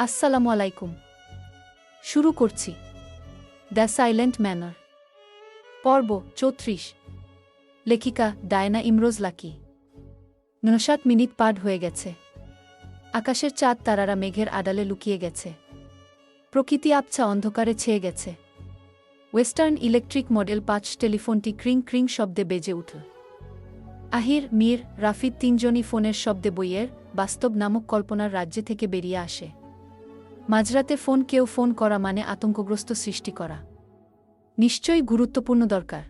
আসসালামু আলাইকুম। শুরু করছি। The silent manner. পর্ব চৌত্রিশ। লেখিকা ডায়না ইমরোজ লাকি। নসাত মিনিট পার হয়ে গেছে। আকাশের চাঁদ তারারা মেঘের আড়ালে লুকিয়ে গেছে। প্রকৃতি আবছা অন্ধকারে ছেয়ে গেছে। ওয়েস্টার্ন ইলেকট্রিক মডেল পাঁচ টেলিফোনটি ক্রিং ক্রিং শব্দে বেজে উঠল। আহির, মীর, রাফিদ তিনজনই ফোনের শব্দে বইয়ের বাস্তব নামক কল্পনার রাজ্যে থেকে বেরিয়ে আসে। মাঝরাতে ফোন কেউ ফোন করা মানে আতঙ্কগ্রস্ত সৃষ্টি করা। নিশ্চয়ই গুরুত্বপূর্ণ দরকার।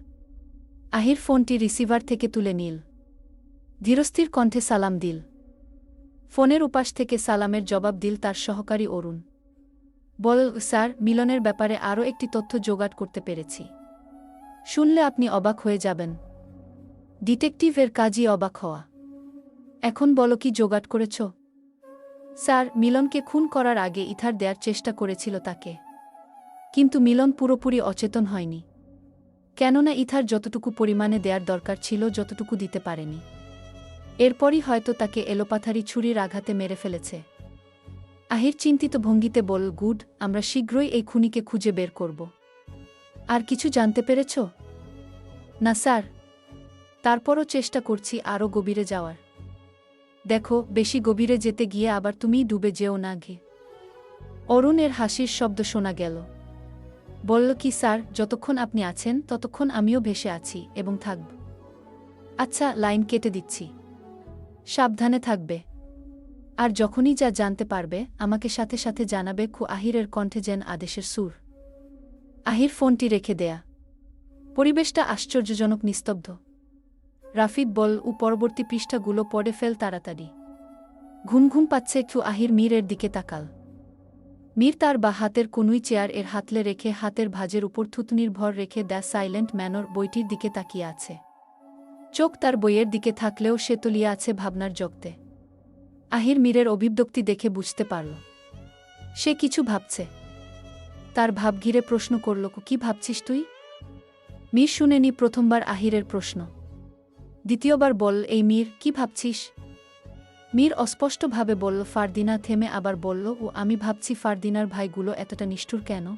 আহির ফোনটি রিসিভার থেকে তুলে নিল। ধীরস্থির কণ্ঠে সালাম দিল। ফোনের উপাস থেকে সালামের জবাব দিল তার সহকারী অরুণ। বল, স্যার, মিলনের ব্যাপারে আরও একটি তথ্য জোগাড় করতে পেরেছি। শুনলে আপনি অবাক হয়ে যাবেন। ডিটেকটিভের কাজই অবাক হওয়া। এখন বলো কি জোগাড় করেছ? স্যার, মিলনকে খুন করার আগে ইথার দেয়ার চেষ্টা করেছিল তাকে। কিন্তু মিলন পুরোপুরি অচেতন হয়নি। কেননা ইথার যতটুকু পরিমাণে দেয়ার দরকার ছিল, যতটুকু দিতে পারেনি। এরপরই হয়তো তাকে এলোপাথারি ছুরির আঘাতে মেরে ফেলেছে। আহির চিন্তিত ভঙ্গিতে বল গুড, আমরা শীঘ্রই এই খুনিকে খুঁজে বের করব। আর কিছু জানতে পেরেছ? না, স্যার। তারপরও চেষ্টা করছি আরও গভীরে যাওয়ার। দেখো, বেশি গভীরে যেতে গিয়ে আবার তুমিই ডুবে যেও না ঘে। অরুণের হাসির শব্দ শোনা গেল। বলল, কি স্যার, যতক্ষণ আপনি আছেন, ততক্ষণ আমিও ভেসে আছি এবং থাকব। আচ্ছা লাইন কেটে দিচ্ছি। সাবধানে থাকবে। আর যখনই যা জানতে পারবে, আমাকে সাথে সাথে জানাবে খু আহিরের কণ্ঠে যেন আদেশের সুর। আহির ফোনটি রেখে দেয়া। পরিবেশটা আশ্চর্যজনক নিস্তব্ধ। রাফিদ বল ও পরবর্তী পৃষ্ঠাগুলো পড়ে ফেল তাড়াতাড়ি। ঘুম ঘুম পাচ্ছে একটু আহির মীরের দিকে তাকাল। মীর তার বা হাতের কনুই চেয়ারের হাতলে রেখে হাতের ভাজের উপর থুতনির ভর রেখে দ্য সাইলেন্ট ম্যানর বইটির দিকে তাকিয়ে আছে। চোখ তার বইয়ের দিকে থাকলেও সে তলিয়ে আছে ভাবনার জগতে। আহির মীরের অভিব্যক্তি দেখে বুঝতে পারল। সে কিছু ভাবছে। তার ভাব ঘিরে প্রশ্ন করল কি ভাবছিস তুই? মীর শুনেনি প্রথমবার আহিরের প্রশ্ন। দ্বিতীয়বার বল, এই মীর, কি ভাবছিস? মীর অস্পষ্টভাবে বলল, ফারদিনা, থেমে আবার বলল, ও, আমি ভাবছি ফারদিনার ভাইগুলো এতটা নিষ্ঠুর কেন?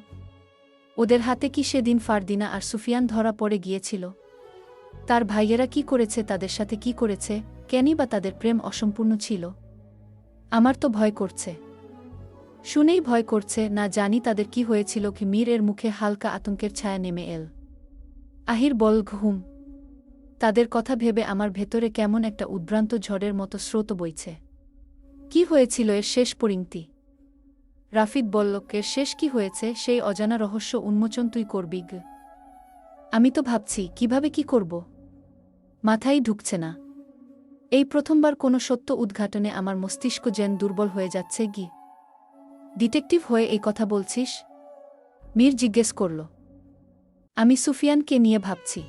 ওদের হাতে কি সেদিন ফারদিনা আর সুফিয়ান ধরা পড়ে গিয়েছিল? তার ভাইয়েরা কি করেছে, তাদের সাথে কি করেছে? কেনই বা তাদের প্রেম অসম্পূর্ণ ছিল? আমার তো ভয় করছে। শুনেই ভয় করছে, না জানি তাদের কি হয়েছিল কি মীর এর মুখে হালকা আতঙ্কের ছায়া নেমে এল। আহির বল, ঘুম। তাদের কথা ভেবে আমার ভেতরে কেমন একটা উদ্ভ্রান্ত ঝড়ের মতো স্রোত বইছে। কি হয়েছিল এর শেষ পরিণতি? রাফিদ বলল, এর শেষ কি হয়েছে? সেই অজানা রহস্য উন্মোচন তুই করবি গ। আমি তো ভাবছি, কীভাবে কি করব? মাথায় ঢুকছে না। এই প্রথমবার কোনো সত্য উদ্ঘাটনে আমার মস্তিষ্ক যেন দুর্বল হয়ে যাচ্ছে গি। ডিটেকটিভ হয়ে এই কথা বলছিস? মীর জিজ্ঞেস করল। আমি সুফিয়ানকে নিয়ে ভাবছি।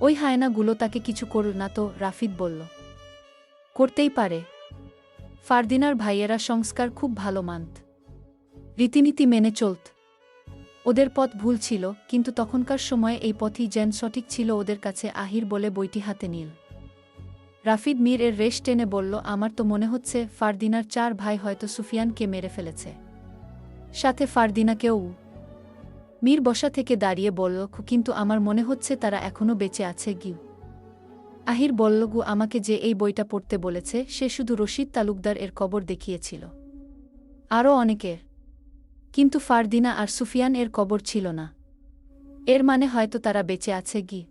ওই হায়নাগুলো তাকে কিছু করল না তো রাফিদ বলল। করতেই পারে। ফারদিনার ভাইয়েরা সংস্কার খুব ভালো মানত। রীতিনীতি মেনে চলত। ওদের পথ ভুল ছিল, কিন্তু তখনকার সময়ে এই পথই যেন সঠিক ছিল ওদের কাছে আহির বলে বইটি হাতে নিল। রাফিদ মীর এর রেশ টেনে বলল, আমার তো মনে হচ্ছে ফারদিনার চার ভাই হয়তো সুফিয়ানকে মেরে ফেলেছে। সাথে ফারদিনাকেও মীর বসা থেকে দাঁড়িয়ে বলল কিন্তু আমার মনে হচ্ছে তারা এখনও বেঁচে আছে, গিউ। আহির বলল, গু, আমাকে যে এই বইটা পড়তে বলেছে, সে শুধু রশিদ তালুকদার এর কবর দেখিয়েছিল। আরও অনেকের। কিন্তু ফারদিনা আর সুফিয়ান এর কবর ছিল না। এর মানে হয়তো তারা বেঁচে আছে গি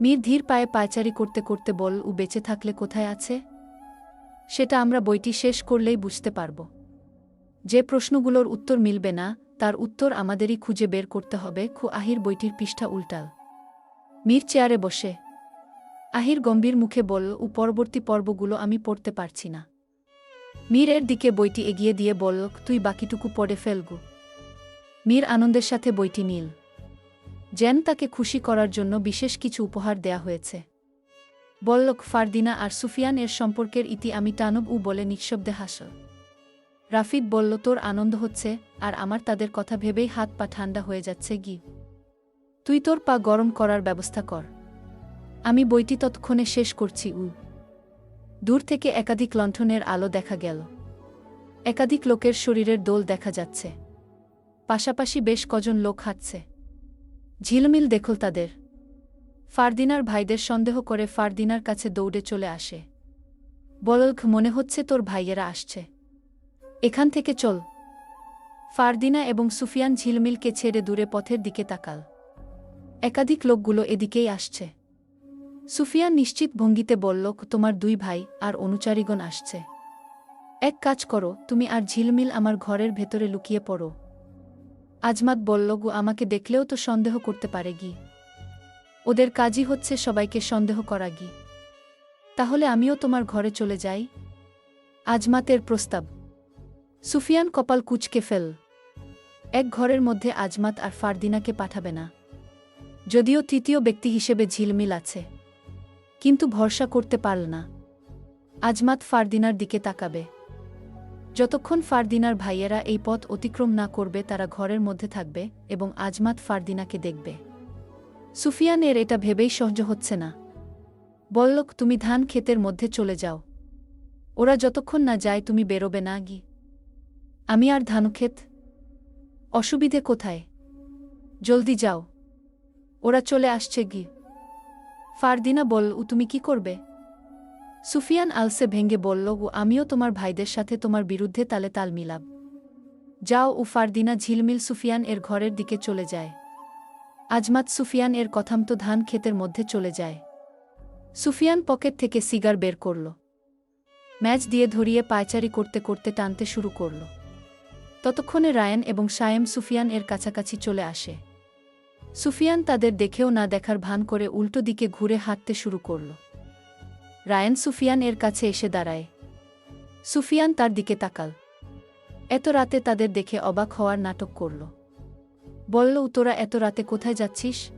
মীর ধীর পায়ে পায়চারি করতে করতে বল উ বেঁচে থাকলে কোথায় আছে? সেটা আমরা বইটি শেষ করলেই বুঝতে পারব। যে প্রশ্নগুলোর উত্তর মিলবে না তার উত্তর আমাদেরই খুঁজে বের করতে হবে, খু আহির বইটির পৃষ্ঠা উল্টাল। মীর চেয়ারে বসে। আহির গম্ভীর মুখে বলল ও পরবর্তী পর্বগুলো আমি পড়তে পারছি না। মীরের দিকে বইটি এগিয়ে দিয়ে বলল, তুই বাকিটুকু পড়ে ফেলগু মীর আনন্দের সাথে বইটি নীল। জেন তাকে খুশি করার জন্য বিশেষ কিছু উপহার দেয়া হয়েছে। বল্লক ফারদিনা আর সুফিয়ান এর সম্পর্কের ইতি আমি টানব উ বলে নিঃশব্দে হাসল। রাফিদ বলল, তোর আনন্দ হচ্ছে, আর আমার তাদের কথা ভেবেই হাত পা ঠান্ডা হয়ে যাচ্ছে, গি। তুই তোর পা গরম করার ব্যবস্থা কর। আমি বইটি তৎক্ষণে শেষ করছি, উ। দূর থেকে একাধিক লণ্ঠনের আলো দেখা গেল। একাধিক লোকের শরীরের দোল দেখা যাচ্ছে। পাশাপাশি বেশ কজন লোক হাঁটছে। ঝিলমিল দেখল তাদের। ফারদিনার ভাইদের সন্দেহ করে ফারদিনার কাছে দৌড়ে চলে আসে। বলক মনে হচ্ছে তোর ভাইয়েরা আসছে। এখান থেকে চল। ফারদিনা এবং সুফিয়ান ঝিলমিলকে ছেড়ে দূরে পথের দিকে তাকাল। একাধিক লোকগুলো এদিকেই আসছে। সুফিয়ান নিশ্চিত ভঙ্গিতে বলল, তোমার দুই ভাই আর অনুচারীগণ আসছে। এক কাজ করো, তুমি আর ঝিলমিল আমার ঘরের ভেতরে লুকিয়ে পড়ো। আজমাত বলল, গু, আমাকে দেখলেও তো সন্দেহ করতে পারে গি। ওদের কাজই হচ্ছে সবাইকে সন্দেহ করা গি। তাহলে আমিও তোমার ঘরে চলে যাই? আজমাতের প্রস্তাব। সুফিয়ান কপাল কুচকে ফেল। এক ঘরের মধ্যে আজমাত আর ফারদিনাকে পাঠাবে না। যদিও তৃতীয় ব্যক্তি হিসেবে ঝিলমিল আছে। কিন্তু ভরসা করতে পারল না। আজমাত ফারদিনার দিকে তাকাবে। যতক্ষণ ফারদিনার ভাইয়েরা এই পথ অতিক্রম না করবে, তারা ঘরের মধ্যে থাকবে এবং আজমাত ফারদিনাকে দেখবে। সুফিয়ানের এটা ভেবেই সহ্য হচ্ছে না। বললক তুমি ধান ক্ষেতের মধ্যে চলে যাও। ওরা যতক্ষণ না যায়, তুমি বেরোবে না, গি আমি আর ধানক্ষেত, অসুবিধে কোথায়? জলদি যাও। ওরা চলে আসছে গি ফারদিনা বল, উ তুমি কি করবে? সুফিয়ান আলসে ভেঙ্গে বলল ও আমিও তোমার ভাইদের সাথে তোমার বিরুদ্ধে তালে তাল মিলাব। যাও ও ফারদিনা, ঝিলমিল সুফিয়ান এর ঘরের দিকে চলে যায়। আজমাত সুফিয়ান এর কথামতো ধান ক্ষেতের মধ্যে চলে যায়। সুফিয়ান পকেট থেকে সিগার বের করল। ম্যাচ দিয়ে ধরিয়ে পায়চারি করতে করতে টানতে শুরু করল। ততক্ষণে রায়ান এবং সায়েম সুফিয়ান এর কাছাকাছি চলে আসে। সুফিয়ান তাদের দেখেও না দেখার ভান করে উল্টো দিকে ঘুরে হাঁটতে শুরু করল। রায়ান সুফিয়ান এর কাছে এসে দাঁড়ায়। সুফিয়ান তার দিকে তাকাল। এত রাতে তাদের দেখে অবাক হওয়ার নাটক করল। বলল তোরা এত রাতে কোথায় যাচ্ছিস?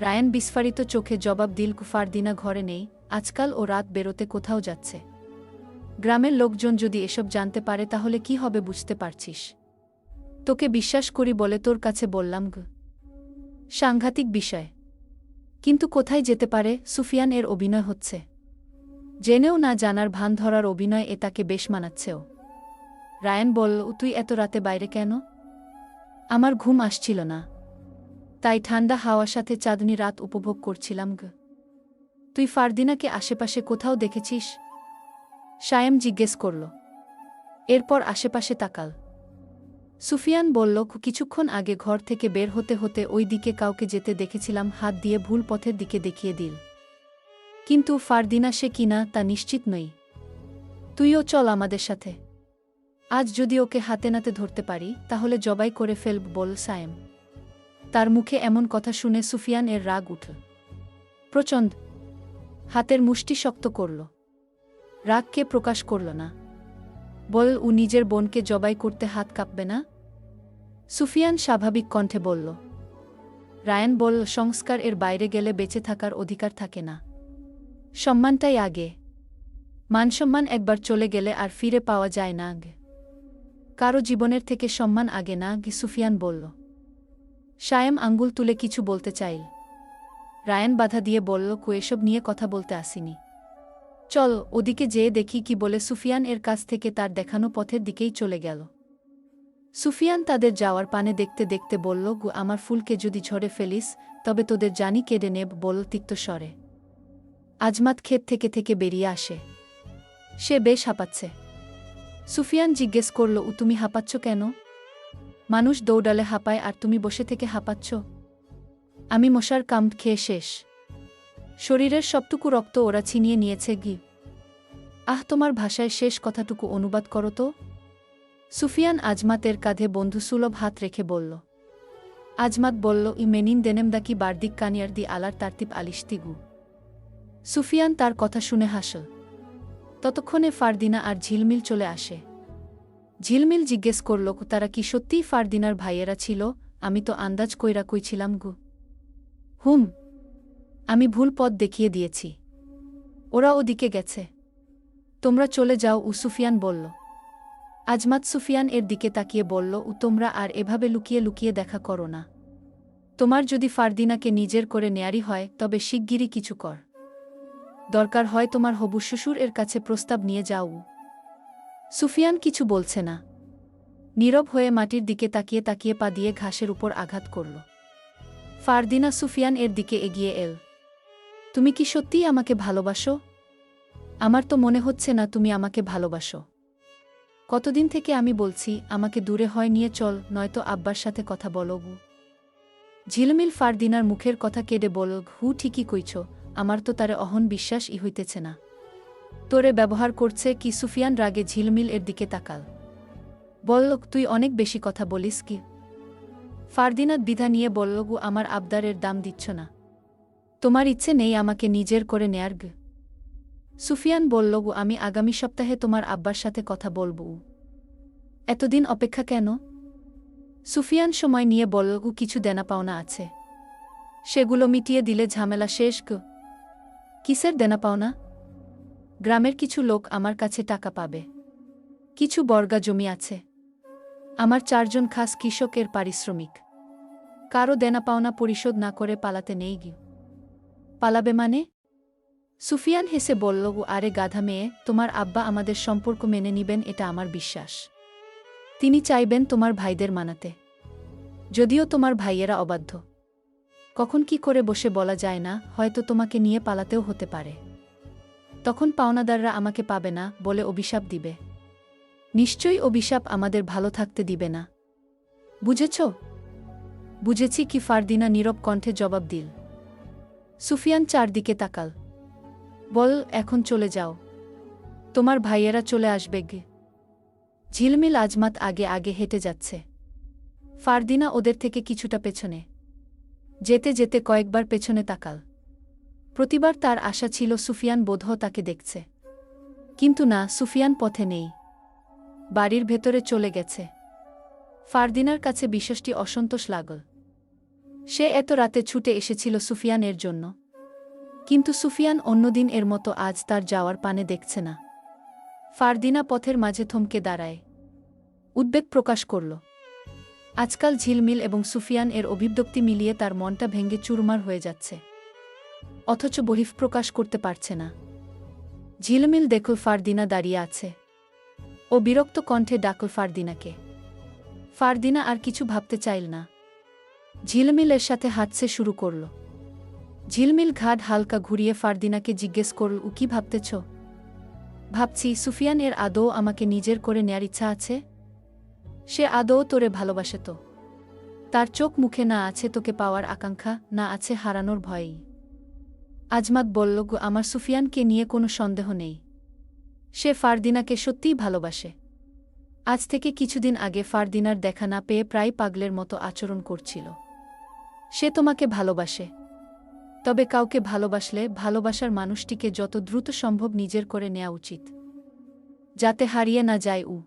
রায়ান বিস্ফারিত চোখে জবাব দিল ফারদিনা ঘরে নেই। আজকাল ও রাত বেরোতে কোথাও যাচ্ছে। গ্রামের লোকজন যদি এসব জানতে পারে, তাহলে কি হবে বুঝতে পারছিস? তোকে বিশ্বাস করি বলে তোর কাছে বললাম গ। সাংঘাতিক বিষয়। কিন্তু কোথায় যেতে পারে? সুফিয়ান এর অভিনয় হচ্ছে। জেনেও না জানার ভান ধরার অভিনয় এ তাকে বেশ মানাচ্ছেও। রায়ান বলল তুই এত রাতে বাইরে কেন? আমার ঘুম আসছিল না। তাই ঠান্ডা হাওয়ার সাথে চাঁদনি রাত উপভোগ করছিলাম গ। তুই ফারদিনাকে আশেপাশে কোথাও দেখেছিস? সায়েম জিজ্ঞেস করল, এরপর আশেপাশে তাকাল। সুফিয়ান বলল, কিছুক্ষণ আগে ঘর থেকে বের হতে হতে ওই দিকে কাউকে যেতে দেখেছিলাম, হাত দিয়ে ভুল পথের দিকে দেখিয়ে দিল। কিন্তু ফারদিনা সে কিনা তা নিশ্চিত নই। তুইও চল আমাদের সাথে। আজ যদি ওকে হাতে নাতে ধরতে পারি, তাহলে জবাই করে ফেলব বল সায়েম তার মুখে এমন কথা শুনে সুফিয়ান এর রাগ উঠল। প্রচণ্ড হাতের মুষ্টি শক্ত করল। রাগকে প্রকাশ করল না। বল, ও নিজের বোনকে জবাই করতে হাত কাঁপবে না? সুফিয়ান স্বাভাবিক কণ্ঠে বলল, রায়ান বলল সংস্কার এর বাইরে গেলে বেঁচে থাকার অধিকার থাকে না। সম্মানটাই আগে। মানসম্মান একবার চলে গেলে আর ফিরে পাওয়া যায় না আগে। কারও জীবনের থেকে সম্মান আগে না সুফিয়ান বলল। সায়েম আঙ্গুল তুলে কিছু বলতে চাইল। রায়ান বাধা দিয়ে বলল, কু, এসব নিয়ে কথা বলতে আসিনি। চল ওদিকে যেয়ে দেখি কি বলে সুফিয়ান এর কাছ থেকে তার দেখানো পথের দিকেই চলে গেল। সুফিয়ান তাদের যাওয়ার পানে দেখতে দেখতে বলল, গু, আমার ফুলকে যদি ঝরে ফেলিস, তবে তোদের জানি কেড়ে নেব, বল তিক্ত স্বরে। আজমাত ক্ষেত থেকে থেকে বেরিয়ে আসে। সে বেশ হাঁপাচ্ছে। সুফিয়ান জিজ্ঞেস করল, উ তুমি হাঁপাচ্ছ কেন? মানুষ দৌড়ালে হাঁপায়, আর তুমি বসে থেকে হাঁপাচ্ছ? আমি মশার কাম খেয়ে শেষ। শরীরের সবটুকু রক্ত ওরা ছিনিয়ে নিয়েছে গি। আহ, তোমার ভাষায় শেষ কথাটুকু অনুবাদ করো তো। সুফিয়ান আজমাতের কাঁধে বন্ধুসুলভ হাত রেখে বলল। আজমাত বলল, ই মেনিন দেনেমদাকি বার্দিক কানিয়ার দি আলার তার্তিব আলিশতিগু সুফিয়ান তার কথা শুনে হাসল। ততক্ষণে ফারদিনা আর ঝিলমিল চলে আসে। ঝিলমিল জিজ্ঞেস করল, তারা কি সত্যিই ফারদিনার ভাইয়েরা ছিল? আমি তো আন্দাজ কইরা কইছিলাম গু। হুম আমি ভুল পথ দেখিয়ে দিয়েছি। ওরা ওদিকে গেছে। তোমরা চলে যাও, উ সুফিয়ান বলল। আজমাত সুফিয়ান এর দিকে তাকিয়ে বলল, উ তোমরা আর এভাবে লুকিয়ে লুকিয়ে দেখা করো না। তোমার যদি ফারদিনাকে নিজের করে নেয়ারি হয়, তবে শিগগিরই কিছু কর। দরকার হয় তোমার হবু শ্বশুর এর কাছে প্রস্তাব নিয়ে যাও। সুফিয়ান কিছু বলছে না। নীরব হয়ে মাটির দিকে তাকিয়ে তাকিয়ে পা দিয়ে ঘাসের উপর আঘাত করল। ফারদিনা সুফিয়ান এর দিকে এগিয়ে এল। তুমি কি সত্যিই আমাকে ভালোবাসো? আমার তো মনে হচ্ছে না তুমি আমাকে ভালোবাসো। কতদিন থেকে আমি বলছি, আমাকে দূরে হয়, নিয়ে চল, নয়তো আব্বার সাথে কথা বলো ঝিলমিল ফারদিনার মুখের কথা কেড়ে বল, হু, ঠিকই কইছ, আমার তো তারে অহন বিশ্বাস ই হইতেছে না। তোরে ব্যবহার করছে কি সুফিয়ান রাগে ঝিলমিল এর দিকে তাকাল। বলল তুই অনেক বেশি কথা বলিস কি? ফারদিনাত বিধা নিয়ে বলল গু, আমার আবদারের দাম দিচ্ছ না। তোমার ইচ্ছে নেই আমাকে নিজের করে নেয়ার গ। সুফিয়ান বলল আমি আগামী সপ্তাহে তোমার আব্বার সাথে কথা বলব এতদিন অপেক্ষা কেন? সুফিয়ান সময় নিয়ে বলল কিছু দেনা পাওনা আছে। সেগুলো মিটিয়ে দিলে ঝামেলা শেষ গ। কিসের দেনা পাওনা? গ্রামের কিছু লোক আমার কাছে টাকা পাবে। কিছু বর্গা জমি আছে। আমার চারজন খাস কৃষকের পারিশ্রমিক। কারও দেনা পাওনা পরিশোধ না করে পালাতে নেই গি পালাবে মানে? সুফিয়ান হেসে বলল "ও আরে গাধা মেয়ে, তোমার আব্বা আমাদের সম্পর্ক মেনে নিবেন, এটা আমার বিশ্বাস। তিনি চাইবেন তোমার ভাইদের মানাতে। যদিও তোমার ভাইয়েরা অবাধ্য। কখন কি করে বসে বলা যায় না, হয়তো তোমাকে নিয়ে পালাতেও হতে পারে। তখন পাওনাদাররা আমাকে পাবে না, বলে অভিশাপ দিবে। নিশ্চয়ই অভিশাপ আমাদের ভালো থাকতে দিবে না। বুঝেছ? বুঝেছি কি ফারদিনা নীরব কণ্ঠে জবাব দিল। সুফিয়ান চারদিকে তাকাল। বল, এখন চলে যাও। তোমার ভাইয়েরা চলে আসবে গে। ঝিলমিল আজমাত আগে আগে হেঁটে যাচ্ছে। ফারদিনা ওদের থেকে কিছুটা পেছনে। যেতে যেতে কয়েকবার পেছনে তাকাল। প্রতিবার তার আশা ছিল সুফিয়ান বোধহ তাকে দেখছে। কিন্তু না, সুফিয়ান পথে নেই। বাড়ির ভেতরে চলে গেছে। ফারদিনার কাছে বিশ্বাসটি অসন্তোষ লাগল। সে এত রাতে ছুটে এসেছিল সুফিয়ানের জন্য। কিন্তু সুফিয়ান অন্যদিন এর মতো আজ তার যাওয়ার পানে দেখছে না। ফারদিনা পথের মাঝে থমকে দাঁড়ায়। উদ্বেগ প্রকাশ করল। আজকাল ঝিলমিল এবং সুফিয়ান এর অভিব্যক্তি মিলিয়ে তার মনটা ভেঙে চুরমার হয়ে যাচ্ছে। অথচ বহিঃপ্রকাশ করতে পারছে না। ঝিলমিল দেখল ফারদিনা দাঁড়িয়ে আছে। ও বিরক্ত কণ্ঠে ডাকল ফারদিনাকে। ফারদিনা আর কিছু ভাবতে চাইল না। ঝিলমিলের সাথে হাঁটছে শুরু করল। ঝিলমিল ঘাট হালকা ঘুরিয়ে ফারদিনাকে জিজ্ঞেস করল উ কি ভাবতেছ? ভাবছি, সুফিয়ান এর আদৌ আমাকে নিজের করে নেয়ার ইচ্ছা আছে? সে আদৌ তোরে ভালোবাসে তো। তার চোখ মুখে না আছে তোকে পাওয়ার আকাঙ্ক্ষা, না আছে হারানোর ভয়ই। আজমাত বলল, গো, আমার সুফিয়ানকে নিয়ে কোনো সন্দেহ নেই। সে ফারদিনাকে সত্যিই ভালোবাসে। আজ থেকে কিছুদিন আগে ফারদিনার দেখা না পেয়ে প্রায় পাগলের মতো আচরণ করছিল। সে তোমাকে ভালোবাসে। তবে কাউকে ভালোবাসলে ভালোবাসার মানুষটিকে যত দ্রুত সম্ভব নিজের করে নেওয়া উচিত। যাতে হারিয়ে না যায় উ।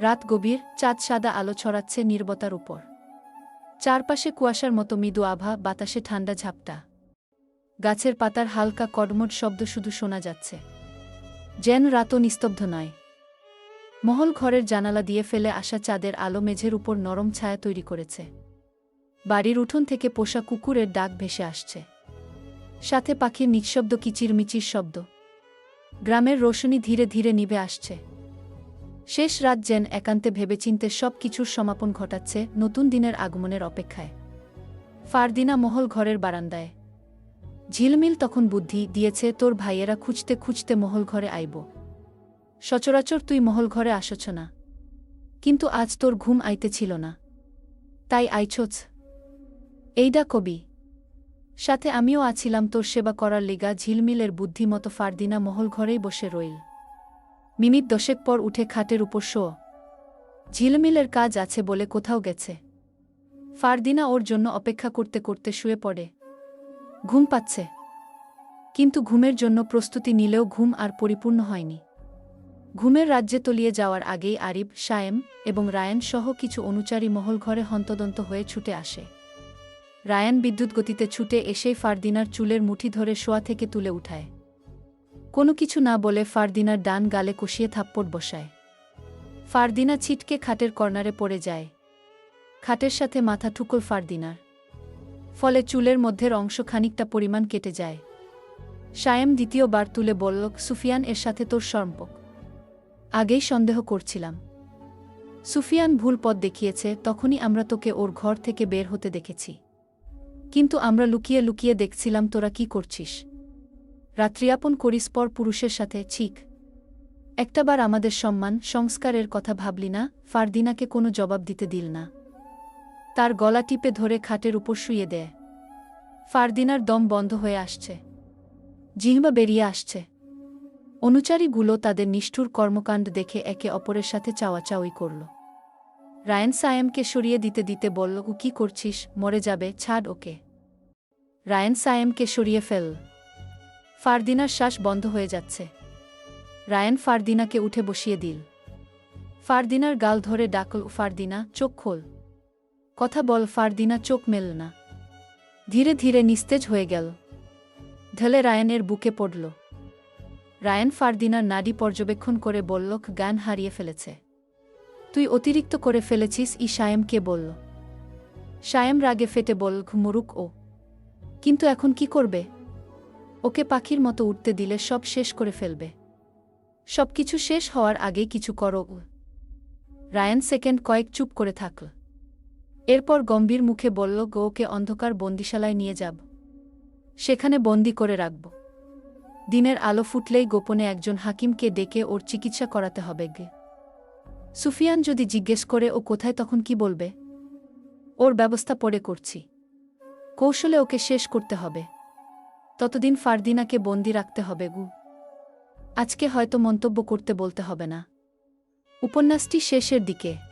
রাত গভীর, চাঁদ সাদা আলো ছড়াচ্ছে নির্বতার উপর। চারপাশে কুয়াশার মতো মৃদু আভা, বাতাসে ঠান্ডা ঝাপটা। গাছের পাতার হালকা কডমট শব্দ শুধু শোনা যাচ্ছে। যেন রাতও নিস্তব্ধ নয়। মহল ঘরের জানালা দিয়ে ফেলে আসা চাঁদের আলো মেঝের উপর নরম ছায়া তৈরি করেছে। বাড়ির উঠোন থেকে পোষা কুকুরের ডাক ভেসে আসছে। সাথে পাখির নিঃশব্দ কিচিরমিচির শব্দ। গ্রামের রোশনি ধীরে ধীরে নিভে আসছে। শেষ রাত যেন একান্তে ভেবেচিন্তে সব কিছুর সমাপন ঘটাচ্ছে নতুন দিনের আগমনের অপেক্ষায়। ফারদিনা মহল ঘরের বারান্দায়। ঝিলমিল তখন বুদ্ধি দিয়েছে, তোর ভাইয়েরা খুঁজতে খুঁজতে মহল ঘরে আইব। সচরাচর তুই মহল ঘরে আসছ না। কিন্তু আজ তোর ঘুম আইতেছিল না। তাই আইছোছ এইডা কবি। সাথে আমিও আছিলাম তোর সেবা করার লিগা ঝিলমিলের বুদ্ধিমতো ফারদিনা মহল ঘরেই বসে রইল। মিনিট দশেক পর উঠে খাটের উপর শো। ঝিলমিলের কাজ আছে বলে কোথাও গেছে। ফারদিনা ওর জন্য অপেক্ষা করতে করতে শুয়ে পড়ে। ঘুম পাচ্ছে। কিন্তু ঘুমের জন্য প্রস্তুতি নিলেও ঘুম আর পরিপূর্ণ হয়নি। ঘুমের রাজ্যে তলিয়ে যাওয়ার আগেই আরিব সায়েম এবং রায়ান সহ কিছু অনুচারী মহল ঘরে হন্তদন্ত হয়ে ছুটে আসে। রায়ান বিদ্যুৎ গতিতে ছুটে এসেই ফারদিনার চুলের মুঠি ধরে শোয়া থেকে তুলে উঠায়। কোনো কিছু না বলে ফারদিনার ডান গালে কষিয়ে থাপ্পড় বসায়। ফারদিনা ছিটকে খাটের কর্নারে পড়ে যায়। খাটের সাথে মাথা ঠুকল ফারদিনার। ফলে চুলের মধ্যের অংশ খানিকটা পরিমাণ কেটে যায়। সায়েম দ্বিতীয়বার তুলে বলল, সুফিয়ান, এর সাথে তোর সম্পর্ক। আগেই সন্দেহ করছিলাম। সুফিয়ান ভুল পথ দেখিয়েছে, তখনই আমরা তোকে ওর ঘর থেকে বের হতে দেখেছি। কিন্তু আমরা লুকিয়ে লুকিয়ে দেখছিলাম তোরা কি করছিস। রাত্রিয়াপন করিস, পর পুরুষের সাথে ঠিক একটাবার আমাদের সম্মান, সংস্কারের কথা ভাবলি না, ফারদিনাকে কোনো জবাব দিতে দিল না। তার গলা টিপে ধরে খাটের উপর শুয়ে দেয় ফারদিনার দম বন্ধ হয়ে আসছে। জিহ্বা বেরিয়ে আসছে। অনুচারীগুলো তাদের নিষ্ঠুর কর্মকাণ্ড দেখে একে অপরের সাথে চাওয়াচাওয়ি করল। রায়ন সায়েমকে সরিয়ে দিতে দিতে বলল ও কি করছিস? মরে যাবে, ছাড় ওকে। রায়ন সায়েমকে সরিয়ে ফেল। ফারদিনার শ্বাস বন্ধ হয়ে যাচ্ছে। রায়ন ফারদিনাকে উঠে বসিয়ে দিল। ফারদিনার গাল ধরে ডাকল, ফারদিনা, চোখ খোল। কথা বল, ফারদিনা, চোখ মেল না। ধীরে ধীরে নিস্তেজ হয়ে গেল। ঢেলে রায়নের বুকে পড়ল। রায়ন ফারদিনার নাডি পর্যবেক্ষণ করে বলল গান হারিয়ে ফেলেছে। অতিরিক্ত করে ফেলেছিস ই সায়েমকে বলল। সায়েম রাগে ফেটে বল মুরুক ও। কিন্তু এখন কি করবে? ওকে পাখির মতো উঠতে দিলে সব শেষ করে ফেলবে। সবকিছু শেষ হওয়ার আগে কিছু করো। রায়ান সেকেন্ড কয়েক চুপ করে থাকল এরপর গম্ভীর মুখে বলল, গো, ওকে অন্ধকার বন্দিশালায় নিয়ে যাব। সেখানে বন্দি করে রাখব। দিনের আলো ফুটলেই গোপনে একজন হাকিমকে ডেকে ওর চিকিৎসা করাতে হবে গে। সুফিয়ান যদি জিজ্ঞেস করে, ও কোথায়? তখন কি বলবে? ওর ব্যবস্থা পরে করছি। কৌশলে ওকে শেষ করতে হবে। ততদিন ফারদিনাকে বন্দি রাখতে হবে, গু। আজকে হয়তো মন্তব্য করতে বলতে হবে না। উপন্যাসটি শেষের দিকে।